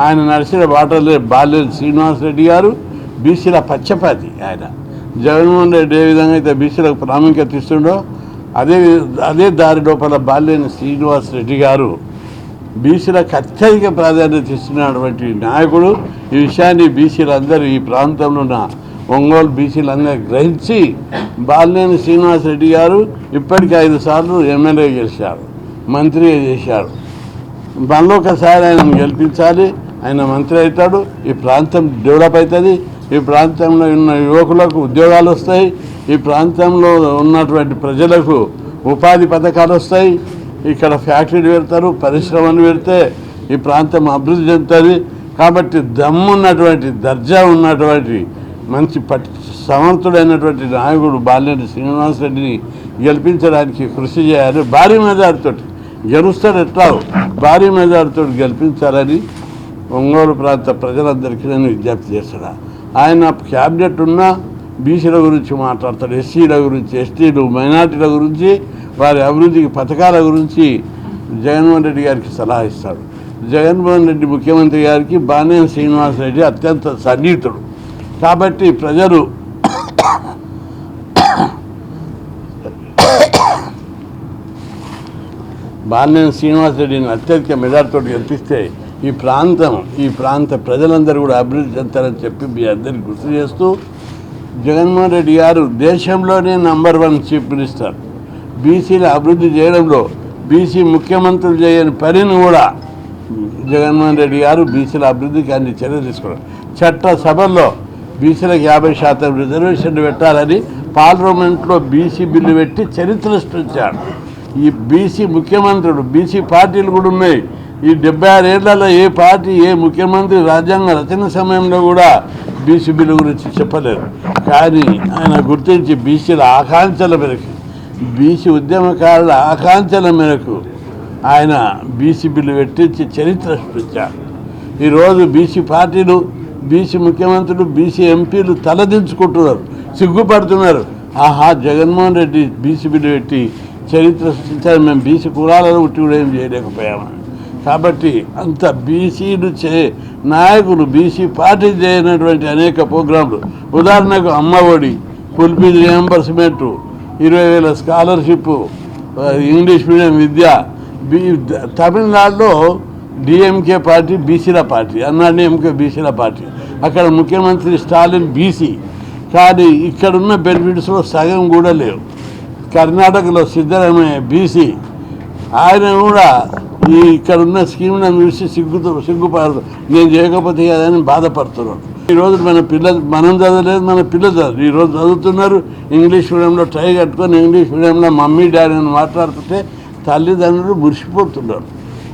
ఆయన నడిచిన బాటలు బాల్యం శ్రీనివాసరెడ్డి గారు బీసీల పచ్చపాతి ఆయన. జగన్మోహన్ రెడ్డి ఏ విధంగా అయితే బీసీలకు ప్రాముఖ్యత ఇస్తుండో అదే అదే దారి లోపల శ్రీనివాస్ శ్రీనివాసరెడ్డి గారు బీసీలకు అత్యధిక ప్రాధాన్యత ఇస్తున్నటువంటి నాయకుడు. ఈ విషయాన్ని బీసీలందరూ ఈ ప్రాంతంలో ఉన్న ఒంగోలు బీసీలందరూ గ్రహించి బాలినేని శ్రీనివాసరెడ్డి గారు ఇప్పటికి ఐదు సార్లు ఎమ్మెల్యే గెలిచారు మంత్రి చేశారు. మనలో ఒకసారి ఆయన గెలిపించాలి ఆయన మంత్రి అవుతాడు ఈ ప్రాంతం డెవలప్ అవుతుంది. ఈ ప్రాంతంలో ఉన్న యువకులకు ఉద్యోగాలు వస్తాయి ఈ ప్రాంతంలో ఉన్నటువంటి ప్రజలకు ఉపాధి పథకాలు వస్తాయి. ఇక్కడ ఫ్యాక్టరీలు పెడతారు పరిశ్రమలు పెడితే ఈ ప్రాంతం అభివృద్ధి చెందుతుంది. కాబట్టి దమ్మున్నటువంటి దర్జా ఉన్నటువంటి మంచి పట్టి సమర్థుడైనటువంటి నాయకుడు బాలినేని శ్రీనివాసరెడ్డిని గెలిపించడానికి కృషి చేయాలి. భారీ మెజారితో గెలుస్తాడు ఎట్లా భారీ మెజార్టీతో గెలిపించాలని ఒంగోలు ప్రాంత ప్రజలందరికీ నేను విజ్ఞప్తి చేస్తున్నా. ఆయన క్యాబినెట్ ఉన్న బీసీల గురించి మాట్లాడతాడు. ఎస్సీల గురించి ఎస్టీలు మైనార్టీల గురించి వారి అభివృద్ధికి పథకాల గురించి జగన్మోహన్ రెడ్డి గారికి సలహా ఇస్తాడు. జగన్మోహన్ రెడ్డి ముఖ్యమంత్రి గారికి బానేని శ్రీనివాసరెడ్డి అత్యంత సన్నిహితుడు. కాబట్టి ప్రజలు బాలినేని శ్రీనివాసరెడ్డిని అత్యధిక మెజార్టీతో గెలిపిస్తే ఈ ప్రాంతం ఈ ప్రాంత ప్రజలందరూ కూడా అభివృద్ధి చెందుతారని చెప్పి మీ అందరికీ గుర్తు చేస్తూ జగన్మోహన్ రెడ్డి గారు దేశంలోనే నంబర్ వన్ చీఫ్ మినిస్టర్. బీసీల అభివృద్ధి చేయడంలో బీసీ ముఖ్యమంత్రులు చేయని పనిని కూడా జగన్మోహన్ రెడ్డి గారు బీసీల అభివృద్ధికి అన్ని చర్యలు తీసుకున్నారు చట్ట సభల్లో బీసీలకు యాభై శాతం రిజర్వేషన్లు పెట్టాలని పార్లమెంట్లో బీసీ బిల్లు పెట్టి చరిత్ర సృష్టించాడు. ఈ బీసీ ముఖ్యమంత్రులు బీసీ పార్టీలు కూడా ఉన్నాయి. ఈ డెబ్బై ఆరేళ్ళలో ఏ పార్టీ ఏ ముఖ్యమంత్రి రాజ్యాంగ రచన సమయంలో కూడా బీసీ బిల్లు గురించి చెప్పలేదు. కానీ ఆయన గుర్తించి బీసీల ఆకాంక్షల మేరకు బీసీ ఉద్యమకారుల ఆకాంక్షల మేరకు ఆయన బీసీ బిల్లు పెట్టించి చరిత్ర సృష్టించారు ఈరోజు బీసీ పార్టీలు బీసీ ముఖ్యమంత్రులు బీసీ ఎంపీలు తలదించుకుంటున్నారు సిగ్గుపడుతున్నారు. ఆహా జగన్మోహన్ రెడ్డి బీసీ బిల్లు పెట్టి చరిత్ర సృష్టించాలి మేము బీసీ కులాలను ఉట్టి కూడా ఏం చేయలేకపోయామని కాబట్టి అంత బీసీలు చే నాయకులు బీసీ పార్టీ చేయనటువంటి అనేక ప్రోగ్రాంలు. ఉదాహరణకు అమ్మ ఒడి ఫుల్ రియంబర్స్మెంటు ఇరవై వేల స్కాలర్షిప్ ఇంగ్లీష్ మీడియం విద్య బీ తమిళనాడులో డిఎంకే పార్టీ బీసీల పార్టీ అన్నాడీఎంకే బీసీల పార్టీ. అక్కడ ముఖ్యమంత్రి స్టాలిన్ బీసీ. కానీ ఇక్కడున్న బెనిఫిట్స్లో సగం కూడా లేవు. కర్ణాటకలో సిద్ధరామయ్య బీసీ. ఆయన కూడా ఈ ఇక్కడ ఉన్న స్కీమ్లను చూసి సిగ్గుతో సిగ్గుపడదు నేను చేయకపోతే కదని బాధపడుతున్నాను ఈరోజు మన పిల్లలు మనం చదవలేదు మన పిల్లలు చదవరు ఈరోజు చదువుతున్నారు. ఇంగ్లీష్ మీడియంలో ట్రై కట్టుకొని ఇంగ్లీష్ మీడియంలో మమ్మీ డాడీ అని మాట్లాడుతుంటే తల్లిదండ్రులు మురిసిపోతున్నారు.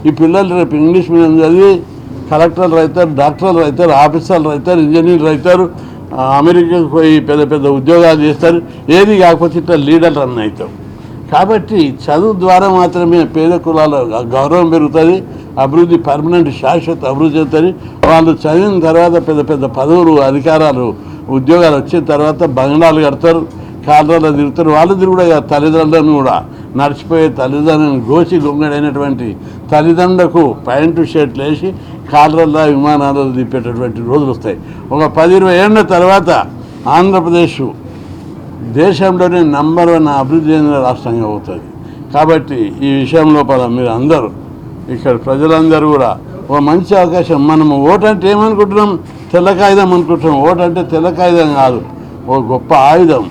ఈ పిల్లలు రేపు ఇంగ్లీష్ మీడియం చదివి కలెక్టర్లు అవుతారు డాక్టర్లు అవుతారు ఆఫీసర్లు అవుతారు ఇంజనీర్లు అవుతారు అమెరికాకు పోయి పెద్ద పెద్ద ఉద్యోగాలు చేస్తారు. ఏది కాకపోతే ఇట్లా లీడర్లు అన్న అవుతాం కాబట్టి చదువు ద్వారా మాత్రమే పేద కులాల గౌరవం పెరుగుతుంది అభివృద్ధి పర్మనెంట్ శాశ్వత అభివృద్ధి అవుతుంది. వాళ్ళు చదివిన తర్వాత పెద్ద పెద్ద పదవులు అధికారాలు ఉద్యోగాలు వచ్చిన తర్వాత బంగ్లాలు కడతారు కాలరాలు తిరుగుతారు. వాళ్ళు తిరుగుడు తల్లిదండ్రులను కూడా నడిచిపోయే తల్లిదండ్రులను గోచి గొంగడైనటువంటి తల్లిదండ్రులకు ప్యాంటు షర్ట్లు వేసి కాలరల్లా విమానాలలో దిప్పేటటువంటి రోజులు వస్తాయి. ఒక పది ఇరవై ఏళ్ళ తర్వాత ఆంధ్రప్రదేశ్ దేశంలోనే నంబర్ వన్ అభివృద్ధి చెందిన రాష్ట్రంగా అవుతుంది. కాబట్టి ఈ విషయం లోపల మీరు అందరూ ఇక్కడ ప్రజలందరూ కూడా ఒక మంచి అవకాశం. మనం ఓటంటే ఏమనుకుంటున్నాం? తెల్ల కాగితం అనుకుంటున్నాం. ఓటంటే తెల్ల కాగితం కాదు. ఓ గొప్ప ఆయుధం.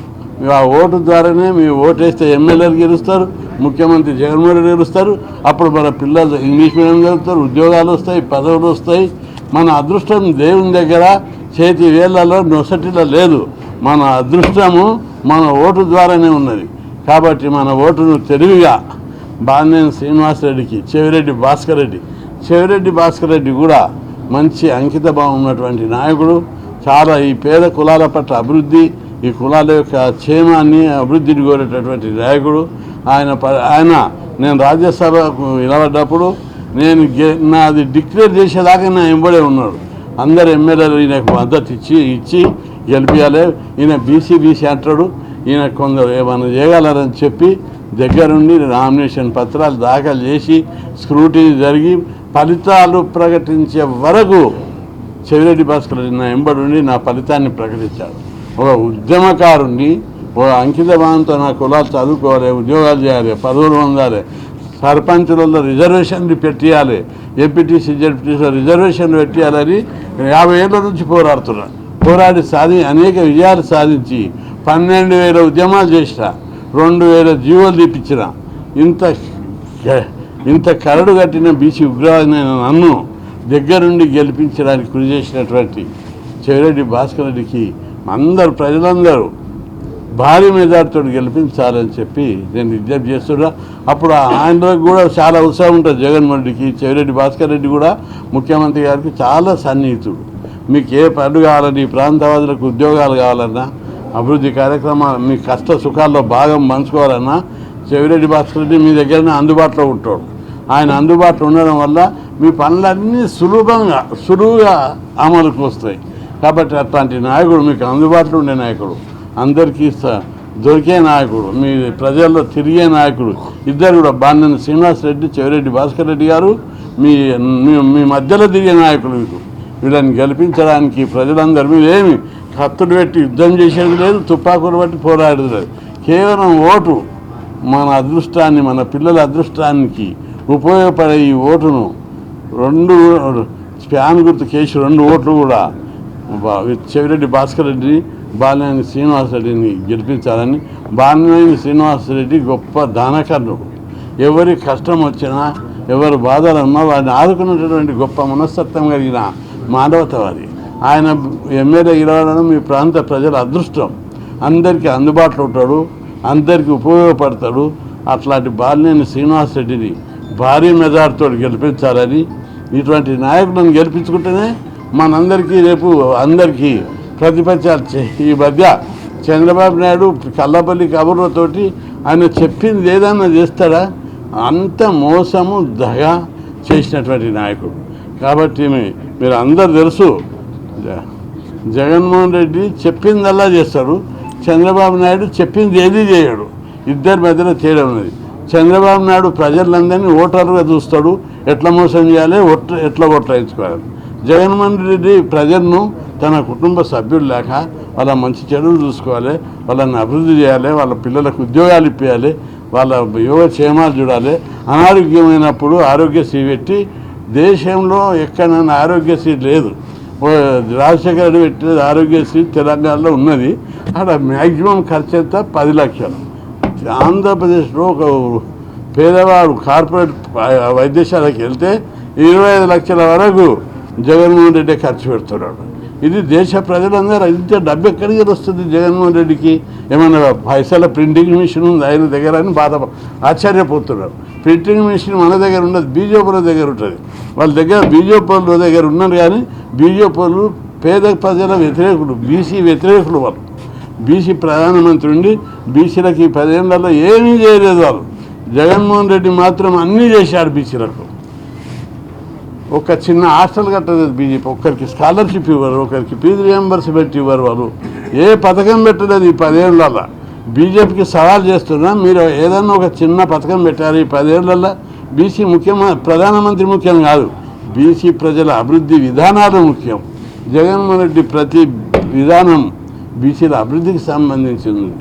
ఆ ఓటు ద్వారానే మీ ఓటు వేస్తే ఎమ్మెల్యేలు గెలుస్తారు ముఖ్యమంత్రి జగన్మోహన్ రెడ్డి గెలుస్తారు. అప్పుడు మన పిల్లలు ఇంగ్లీష్ మీడియం చదువుతారు ఉద్యోగాలు వస్తాయి పదవులు వస్తాయి. మన అదృష్టం దేవుని దగ్గర చేతి వేళ్ళలో నొసటిలో లేదు. మన అదృష్టము మన ఓటు ద్వారానే ఉన్నది. కాబట్టి మన ఓటును తెలివిగా బాలినేని శ్రీనివాసరెడ్డికి చెవిరెడ్డి భాస్కర్ రెడ్డి చెవిరెడ్డి భాస్కర్ రెడ్డి కూడా మంచి అంకిత భావం ఉన్నటువంటి నాయకుడు. చాలా ఈ పేద కులాల పట్ల అభివృద్ధి ఈ కులాల యొక్క క్షేమాన్ని అభివృద్ధిని కోరేటటువంటి నాయకుడు. ఆయన ప- ఆయన నేను రాజ్యసభకు నిలబడ్డప్పుడు నేను నాది డిక్లేర్ చేసేదాకా నా ఎంబడే ఉన్నాడు. అందరు ఎమ్మెల్యేలు ఈయనకు మద్దతు ఇచ్చి ఇచ్చి గెలిపించాలి ఈయన బీసీ బీసీ అంటాడు. ఈయన కొందరు ఏమైనా చేయగలరని చెప్పి దగ్గరుండి నామినేషన్ పత్రాలు దాఖలు చేసి స్క్రూటీ జరిగి ఫలితాలు ప్రకటించే వరకు చెవిరెడ్డి భాస్కర్ నా ఎంబడుండి నా ఫలితాన్ని ప్రకటించాడు. ఒక ఉద్యమకారుణ్ణి ఒక అంకిత భావంతో నా కులాలు చదువుకోవాలి ఉద్యోగాలు చేయాలి పదవులు పొందాలి సర్పంచులలో రిజర్వేషన్లు పెట్టియాలి ఎంపీటీసీ జడ్పీటీసీలో రిజర్వేషన్లు పెట్టియాలని యాభై ఏళ్ళ నుంచి పోరాడుతున్నా. పోరాడి సాధి అనేక విజయాలు సాధించి పన్నెండు వేల ఉద్యమాలు చేసిన రెండు వేల జీవోలు తెప్పించిన ఇంత ఇంత కరడు కట్టిన బీసీ ఉగ్రవాదైన నన్ను దగ్గరుండి గెలిపించడానికి కృషి చేసినటువంటి చెవిరెడ్డి భాస్కర్ రెడ్డికి అందరు ప్రజలందరూ భారీ మెజార్టీతో గెలిపించాలని చెప్పి నేను విజ్ఞప్తి చేస్తున్నా. అప్పుడు ఆయనకు కూడా చాలా ఉత్సాహం ఉంటుంది. జగన్మోహన్ రెడ్డికి చెవిరెడ్డి భాస్కర్ రెడ్డి కూడా ముఖ్యమంత్రి గారికి చాలా సన్నిహితుడు. మీకు ఏ పనులు కావాలని ఈ ప్రాంతవాదులకు ఉద్యోగాలు కావాలన్నా అభివృద్ధి కార్యక్రమాలు మీ కష్ట సుఖాల్లో భాగం పంచుకోవాలన్నా చెవిరెడ్డి భాస్కర్ రెడ్డి మీ దగ్గరనే అందుబాటులో ఉంటాడు. ఆయన అందుబాటులో ఉండడం వల్ల మీ పనులన్నీ సులభంగా సులువుగా అమలుకు వస్తాయి. కాబట్టి అట్లాంటి నాయకుడు మీకు అందుబాటులో ఉండే నాయకుడు. అందరికీ స- దొరికే నాయకుడు మీ ప్రజల్లో తిరిగే నాయకుడు. ఇద్దరు కూడా బాణ్యని శ్రీనివాస్ రెడ్డి చెవిరెడ్డి భాస్కర్ రెడ్డి గారు మీ మీ- మధ్యలో తిరిగే నాయకుడు మీకు. వీళ్ళని గెలిపించడానికి ప్రజలందరూ మీరేమి ఏమి కత్తులు పెట్టి యుద్ధం చేసేది లేదు తుపాకులు బట్టి పోరాడేది లేదు. కేవలం ఓటు మన అదృష్టాన్ని మన పిల్లల అదృష్టానికి ఉపయోగపడే ఈ ఓటును రెండు స్పాన్ గుర్తు కేసు రెండు ఓట్లు కూడా చెవిరెడ్డి భాస్కర్ రెడ్డిని బాలినేని శ్రీనివాసరెడ్డిని గెలిపించాలని బాలినేని శ్రీనివాసరెడ్డి గొప్ప దానకర్ణుడు ఎవరి కష్టం వచ్చినా ఎవరు బాధలు ఉన్నా వారిని ఆదుకున్నటువంటి గొప్ప మనస్తత్వం కలిగిన మానవతవాది. ఆయన ఎమ్మెల్యే గెలవడం మీ ప్రాంత ప్రజల అదృష్టం. అందరికీ అందుబాటులో ఉంటాడు అందరికీ ఉపయోగపడతాడు. అట్లాంటి బాలినేని శ్రీనివాసరెడ్డిని భారీ మెజార్టీతో గెలిపించాలని ఇటువంటి నాయకులను గెలిపించుకుంటేనే మనందరికీ రేపు అందరికీ ప్రతిపక్షాలు ఈ మధ్య చంద్రబాబు నాయుడు కల్లపల్లి కబుర్లతోటి ఆయన చెప్పింది ఏదన్నా చేస్తాడా? అంత మోసము దగ చేసినటువంటి నాయకుడు. కాబట్టి మీరు అందరు తెలుసు జ- జగన్మోహన్ రెడ్డి చెప్పిందల్లా చేస్తాడు. చంద్రబాబు నాయుడు చెప్పింది ఏది చేయడు. ఇద్దరి మధ్యలో తేడా ఉన్నది. చంద్రబాబు నాయుడు ప్రజలందరినీ ఓటర్గా చూస్తాడు. ఎట్లా మోసం చేయాలి? ఒట్ట ఎట్లా ఓట్లేయించుకోవాలి? జగన్మోహన్ రెడ్డి ప్రజలను తన కుటుంబ సభ్యులు లేక వాళ్ళ మంచి చెడులు చూసుకోవాలి వాళ్ళని అభివృద్ధి చేయాలి వాళ్ళ పిల్లలకు ఉద్యోగాలు ఇప్పించాలి వాళ్ళ యోగక్షేమాలు చూడాలి. అనారోగ్యమైనప్పుడు ఆరోగ్యశ్రీ పెట్టి దేశంలో ఎక్కడైనా ఆరోగ్యశ్రీ లేదు. రాజశేఖర రెడ్డి పెట్టినది ఆరోగ్యశ్రీ తెలంగాణలో ఉన్నది. అక్కడ మ్యాక్సిమం ఖర్చు ఎంత? పది లక్షలు. ఆంధ్రప్రదేశ్లో ఒక పేదవాడు కార్పొరేట్ వైద్యశాలకు వెళ్తే ఇరవై ఐదు లక్షల వరకు జగన్మోహన్ రెడ్డి ఖర్చు పెడుతున్నాడు. ఇది దేశ ప్రజలందరూ ఇంత డబ్బు ఎక్కడికి వస్తుంది జగన్మోహన్ రెడ్డికి? ఏమన్నా పైసల ప్రింటింగ్ మిషన్ ఉంది ఆయన దగ్గర అని బాధ ఆశ్చర్యపోతున్నారు. ప్రింటింగ్ మిషన్ మన దగ్గర ఉండదు బీజేపీల దగ్గర ఉంటుంది. వాళ్ళ దగ్గర బీజేపీల దగ్గర ఉన్నారు కానీ బీజేపీలు పేద ప్రజల వ్యతిరేకులు బీసీ వ్యతిరేకులు వాళ్ళు. బీసీ ప్రధానమంత్రి ఉండి బీసీలకు ఈ పదేళ్ళలో ఏమీ చేయలేదు వాళ్ళు. జగన్మోహన్ రెడ్డి మాత్రం అన్నీ చేశాడు బీసీలకు ఒక చిన్న హాస్టల్ కట్టలేదు బీజేపీ. ఒకరికి స్కాలర్షిప్ ఇవ్వరు ఒకరికి ఫీజు రియంబర్స్మెంట్ ఇవ్వరు వాళ్ళు. ఏ పథకం పెట్టలేదు ఈ పదేళ్ళల్లో బీజేపీకి సవాల్ చేస్తున్నా మీరు ఏదన్నా ఒక చిన్న పథకం పెట్టారు ఈ పదేళ్ళలో బీసీ ముఖ్యమ ప్రధానమంత్రి ముఖ్యం కాదు. బీసీ ప్రజల అభివృద్ధి విధానాలు ముఖ్యం. జగన్మోహన్ రెడ్డి ప్రతి విధానం బీసీల అభివృద్ధికి సంబంధించింది.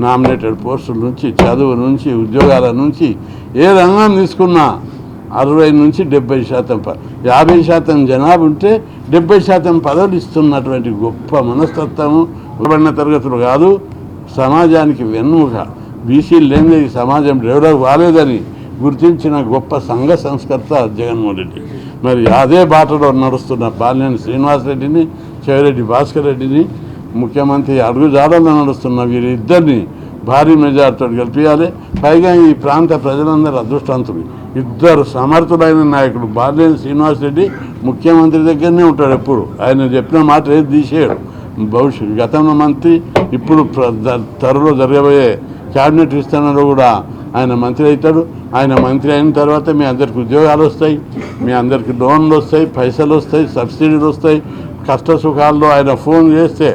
నామినేటెడ్ పోస్టుల నుంచి చదువు నుంచి ఉద్యోగాల నుంచి ఏ రంగం తీసుకున్నా అరవై నుంచి డెబ్బై శాతం యాభై శాతం జనాభా ఉంటే డెబ్బై శాతం పదవులు ఇస్తున్నటువంటి గొప్ప మనస్తత్వము ఉండబడిన తరగతులు కాదు సమాజానికి వెన్నుముక. బీసీలు లేని ఈ సమాజం డెవలప్ కాలేదని గుర్తించిన గొప్ప సంఘ సంస్కర్త జగన్మోహన్ రెడ్డి. మరి అదే బాటలో నడుస్తున్న బాలినేని శ్రీనివాసరెడ్డిని చెవిరెడ్డి భాస్కర్ రెడ్డిని ముఖ్యమంత్రి అడుగుజాడల్లో నడుస్తున్న వీరిద్దరిని భారీ మెజార్టీతో గెలిపించాలి పైగా ఈ ప్రాంత ప్రజలందరూ అదృష్టవంతులు. ఇద్దరు సమర్థులైన నాయకుడు బాలినేని శ్రీనివాసరెడ్డి ముఖ్యమంత్రి దగ్గరనే ఉంటాడు ఎప్పుడు. ఆయన చెప్పిన మాట ఏది తీసేయడు. భవిష్యత్ గతంలో మంత్రి ఇప్పుడు త్వరలో జరగబోయే క్యాబినెట్ విస్తరణలో కూడా ఆయన మంత్రి అవుతాడు. ఆయన మంత్రి అయిన తర్వాత మీ అందరికి ఉద్యోగాలు వస్తాయి. మీ అందరికి లోన్లు వస్తాయి పైసలు వస్తాయి సబ్సిడీలు వస్తాయి. కష్ట సుఖాల్లో ఆయన ఫోన్ చేస్తే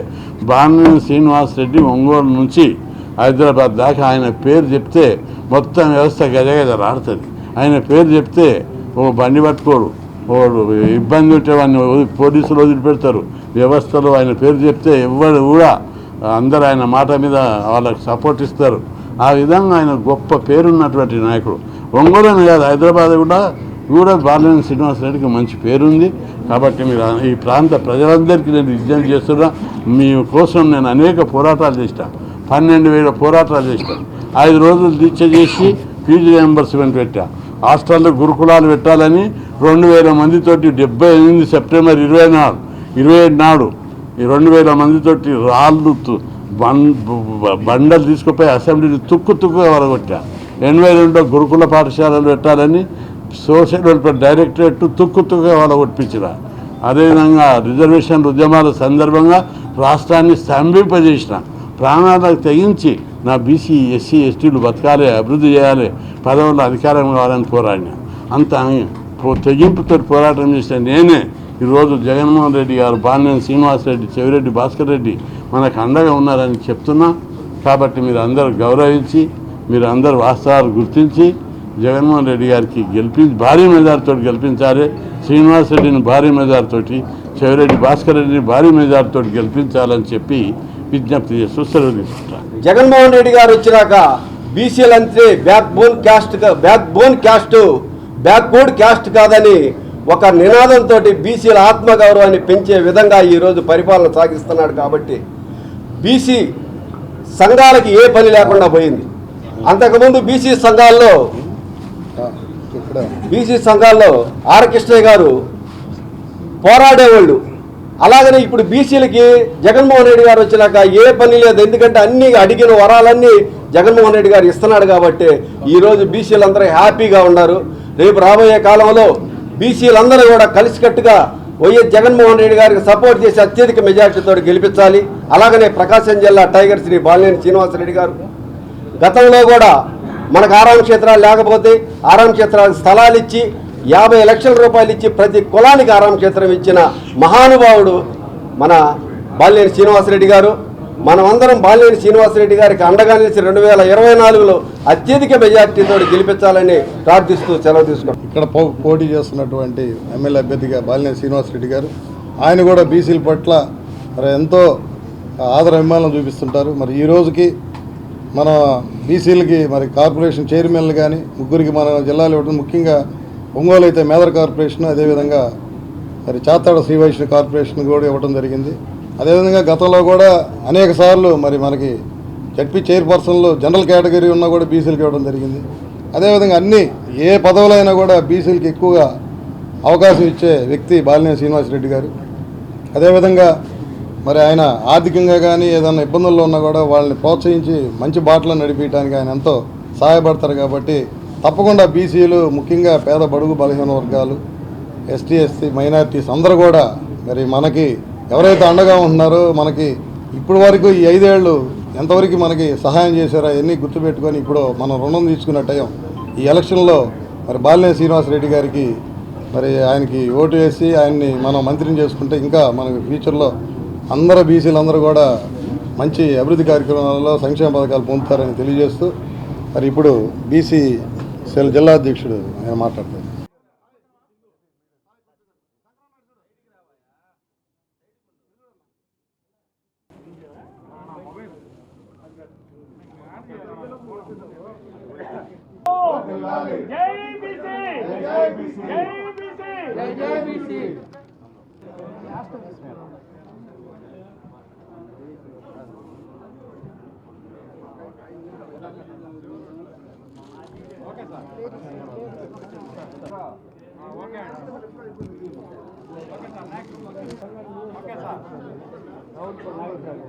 బాలినేని శ్రీనివాస్ రెడ్డి ఒంగోలు నుంచి హైదరాబాద్ దాకా ఆయన పేరు చెప్తే మొత్తం వ్యవస్థ గజగజలాడుతుంది ఆయన పేరు చెప్తే ఓ బండి పట్టుకోడు ఓ ఇబ్బంది ఉంటే వాడిని వదిలి- పోలీసులు వదిలిపెడతారు. వ్యవస్థలో ఆయన పేరు చెప్తే ఎవరు కూడా అందరు ఆయన మాట మీద వాళ్ళకి సపోర్ట్ ఇస్తారు. ఆ విధంగా ఆయన గొప్ప పేరున్నటువంటి నాయకుడు. ఒంగోలని కాదు హైదరాబాద్ కూడా కూడా బాలనేని శ్రీనివాస రెడ్డికి మంచి పేరుంది. కాబట్టి మీరు ఈ ప్రాంత ప్రజలందరికీ నేను విజ్ఞప్తి చేస్తున్నా మీ కోసం నేను అనేక పోరాటాలు చేసినా పన్నెండు వేల పోరాటాలు చేసిన ఐదు రోజులు దీక్ష చేసి ఫీజు రియంబర్స్మెంట్ పెట్టా. హాస్టల్లో గురుకులాలు పెట్టాలని రెండు వేల మందితోటి డెబ్బై ఎనిమిది సెప్టెంబర్ ఇరవై నాడు ఇరవై ఏడు నాడు ఈ రెండు వేల మందితోటి రాళ్ళు బండలు తీసుకుపోయి అసెంబ్లీని తుక్కు తుక్కుగా వరగొట్టా. ఎనభై రెండులో గురుకుల పాఠశాలలు పెట్టాలని సోషల్ వెల్ఫేర్ డైరెక్టరేట్ తుక్కు తుక్కుగా వరగొట్టించిన అదేవిధంగా రిజర్వేషన్ ఉద్యమాల సందర్భంగా రాష్ట్రాన్ని స్తంభింపజేసిన. ప్రాణాలకు తెగించి నా బీసీ ఎస్సీ ఎస్టీలు బతకాలి అభివృద్ధి చేయాలి పదవుల్లో అధికారం కావాలని పోరాడిన. అంత తెగింపుతో పోరాటం చేసిన నేనే ఈరోజు జగన్మోహన్ రెడ్డి గారు బాలినేని శ్రీనివాసరెడ్డి చెవిరెడ్డి భాస్కర్ రెడ్డి మనకు అండగా ఉన్నారని చెప్తున్నా. కాబట్టి మీరు అందరూ గౌరవించి మీరు అందరు వాస్తవాలు గుర్తించి జగన్మోహన్ రెడ్డి గారికి గెలిపించి భారీ మెజార్తో గెలిపించాలి శ్రీనివాసరెడ్డిని భారీ మెజార్తోటి చెవిరెడ్డి భాస్కర్ రెడ్డిని భారీ మెజార్తో గెలిపించాలని చెప్పి విజ్ఞప్తి చేస్తూ సెలవు తీసుకుంటాను జగన్మోహన్ రెడ్డి గారు వచ్చినాక బీసీలంతే back bone caste back bone caste backward caste కాదని ఒక నినాదంతో బీసీల ఆత్మగౌరవాన్ని పెంచే విధంగా ఈరోజు పరిపాలన సాగిస్తున్నాడు కాబట్టి బీసీ సంఘాలకి ఏ పని లేకుండా పోయింది. అంతకుముందు బీసీ సంఘాల్లో బీసీ సంఘాల్లో ఆర్ కృష్ణయ్య గారు పోరాడేవాళ్ళు. అలాగనే ఇప్పుడు బీసీలకి జగన్మోహన్ రెడ్డి గారు వచ్చినాక ఏ పని లేదు. ఎందుకంటే అన్ని అడిగిన వరాలన్నీ జగన్మోహన్ రెడ్డి గారు ఇస్తున్నాడు కాబట్టి ఈరోజు బీసీలందరూ హ్యాపీగా ఉన్నారు. రేపు రాబోయే కాలంలో బీసీలందరూ కూడా కలిసికట్టుగా వైఎస్ జగన్మోహన్ రెడ్డి గారికి సపోర్ట్ చేసి అత్యధిక మెజార్టీతో గెలిపించాలి. అలాగనే ప్రకాశం జిల్లా టైగర్ శ్రీ బాలినేని శ్రీనివాసరెడ్డి గారు. గతంలో కూడా మనకు ఆరామ క్షేత్రాలు లేకపోతే ఆరామ క్షేత్రాలకు స్థలాలు ఇచ్చి యాభై లక్షల రూపాయలు ఇచ్చి ప్రతి కులానికి ఆరామక్షేత్రం ఇచ్చిన మహానుభావుడు మన బాలినేని శ్రీనివాసరెడ్డి గారు. మనమందరం బాలినేని శ్రీనివాసరెడ్డి గారికి అండగా నిలిచి రెండు వేల ఇరవై నాలుగులో అత్యధిక మెజార్టీతో గెలిపించాలని ప్రార్థిస్తూ సెలవు తీసుకుంటాం ఇక్కడ పో- పోటీ చేస్తున్నటువంటి ఎమ్మెల్యే అభ్యర్థిగా బాలినేని శ్రీనివాసరెడ్డి గారు. ఆయన కూడా బీసీల పట్ల మరి ఎంతో ఆదర అభిమానం చూపిస్తుంటారు. మరి ఈ రోజుకి మన బీసీలకి మరి కార్పొరేషన్ చైర్మన్లు కానీ ముగ్గురికి మన జిల్లాలో ఇవ్వడం ముఖ్యంగా ఒంగోలు అయితే మేదర్ కార్పొరేషన్ అదేవిధంగా మరి చాతాడ శ్రీ వైష్ణవ కార్పొరేషన్ కూడా ఇవ్వడం జరిగింది. అదేవిధంగా గతంలో కూడా అనేక సార్లు మరి మనకి జడ్పీ చైర్పర్సన్లు జనరల్ కేటగిరీ ఉన్నా కూడా బీసీలకు ఇవ్వడం జరిగింది. అదేవిధంగా అన్ని ఏ పదవులైనా కూడా బీసీలకి ఎక్కువగా అవకాశం ఇచ్చే వ్యక్తి బాలినేని శ్రీనివాసరెడ్డి గారు. అదేవిధంగా మరి ఆయన ఆర్థికంగా కానీ ఏదైనా ఇబ్బందుల్లో ఉన్నా కూడా వాళ్ళని ప్రోత్సహించి మంచి బాటలో నడిపించడానికి ఆయన ఎంతో సహాయపడతారు కాబట్టి తప్పకుండా బీసీలు ముఖ్యంగా పేద బడుగు బలహీన వర్గాలు ఎస్టీ ఎస్టీ మైనార్టీస్ అందరూ కూడా మరి మనకి ఎవరైతే అండగా ఉంటున్నారో మనకి ఇప్పుడు వరకు ఈ ఐదేళ్ళు ఎంతవరకు మనకి సహాయం చేశారో అవన్నీ గుర్తుపెట్టుకొని ఇప్పుడు మనం రుణం తీసుకున్న టైం. ఈ ఎలక్షన్లో మరి బాలినేని శ్రీనివాసరెడ్డి గారికి మరి ఆయనకి ఓటు వేసి ఆయన్ని మనం మంత్రిని చేసుకుంటే ఇంకా మనకి ఫ్యూచర్లో అందరూ బీసీలు అందరూ కూడా మంచి అభివృద్ధి కార్యక్రమాలలో సంక్షేమ పథకాలు పొందుతారని తెలియజేస్తూ మరి ఇప్పుడు బీసీ సెల్ జిల్లా అధ్యక్షుడు ఆయన మాట్లాడతారు. జై బీసీ జై బీసీ జై BC. Okay sir okay sir